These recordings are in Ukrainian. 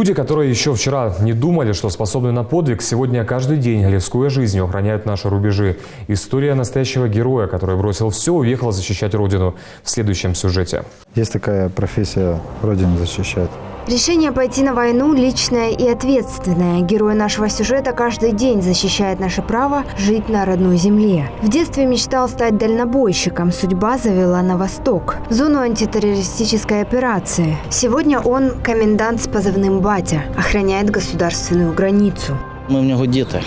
Люди, которые еще вчера не думали, что способны на подвиг, сегодня каждый день, рискуя жизнью, охраняют наши рубежи. История настоящего героя, который бросил все, уехал защищать Родину. В следующем сюжете. Есть такая профессия Родину защищать. Решение пойти на войну личное и ответственное. Герой нашего сюжета каждый день защищает наше право жить на родной земле. В детстве мечтал стать дальнобойщиком. Судьба завела на восток, в зону антитеррористической операции. Сегодня он комендант с позывным «Батя», охраняет государственную границу. Ми в нього діти.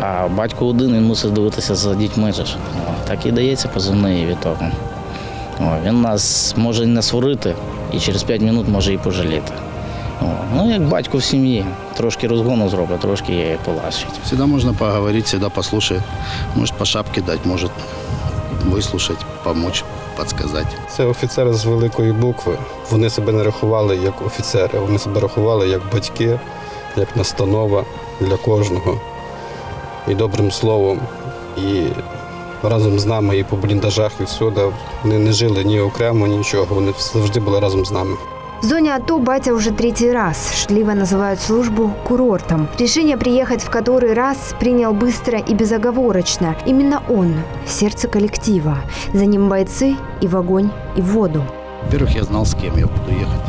А батько один, він мусить дивитися за дітьми. же ж. О, Так і дається позивний від того. О, Він нас може і не сварити, І через 5 хвилин може і пожаліти. О, Ну, як батько в сім'ї. Трошки розгону зробить, трошки її полащить. Всегда можно поговорить, всегда послушает. Может по шапке дать, может выслушать, помочь, подсказать. Це офіцери з великої букви. Вони себе не рахували як офіцери, вони себе рахували як батьки, як настанова для кожного. І добрим словом. І разом з нами і по бліндажах, і всюди. Вони не жили ні окремо, нічого. Вони завжди були разом з нами. В зоне АТО батя уже третий раз. Шутливо называют службу курортом. Решение приехать в который раз принял быстро и безоговорочно. Именно он – сердце коллектива. За ним бойцы и в огонь, и в воду. Во-первых, я знал, с кем я буду ехать.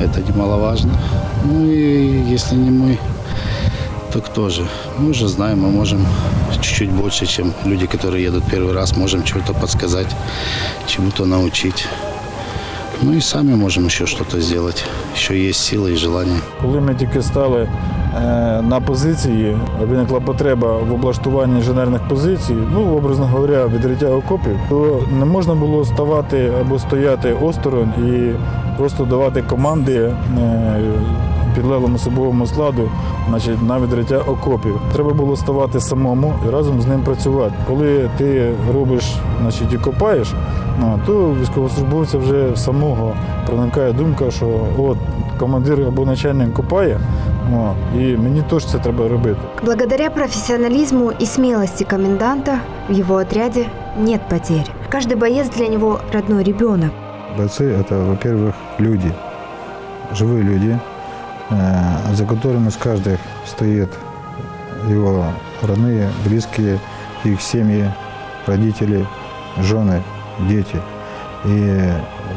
Это немаловажно. Ну и если не мы, то кто же? Мы уже знаем, мы можем чуть-чуть больше, чем люди, которые едут первый раз, можем чего-то подсказать, чему-то научить. Ну и сами можем еще что-то сделать. Еще есть сила и желание. Коли ми тільки стали е, на позиції, виникла потреба в облаштуванні інженерних позицій, ну, образно говоря, відриття окопів, то не можна було ставати або стояти осторонь і просто давати команди е, підлеглому особовому складу значить, на відриття окопів. Треба було ставати самому і разом з ним працювати. Коли ти робиш значить, і копаєш, ну, то військовослужбовця вже самого проникає думка, що от командир або начальник копає, о, і мені теж це треба робити. Благодаря профессионализму и смелости коменданта в его отряде нет потерь. Каждый боец для него – родной ребенок. Бойцы – это, во-первых, люди, живые люди, э, за которыми с каждых стоит его родные, близкие, их семьи, родители, жены, дети. И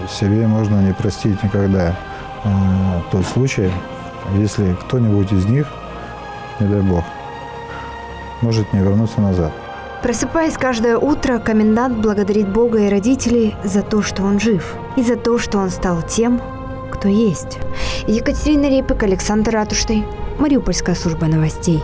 себе можно не простить никогда э, тот случай, если кто-нибудь из них, не дай бог, может не вернуться назад. Просыпаясь каждое утро, комендант благодарит Бога и родителей за то, что он жив, и за то, что он стал тем, кто есть. Екатерина Репик, Александр Ратушный, Мариупольская служба новостей.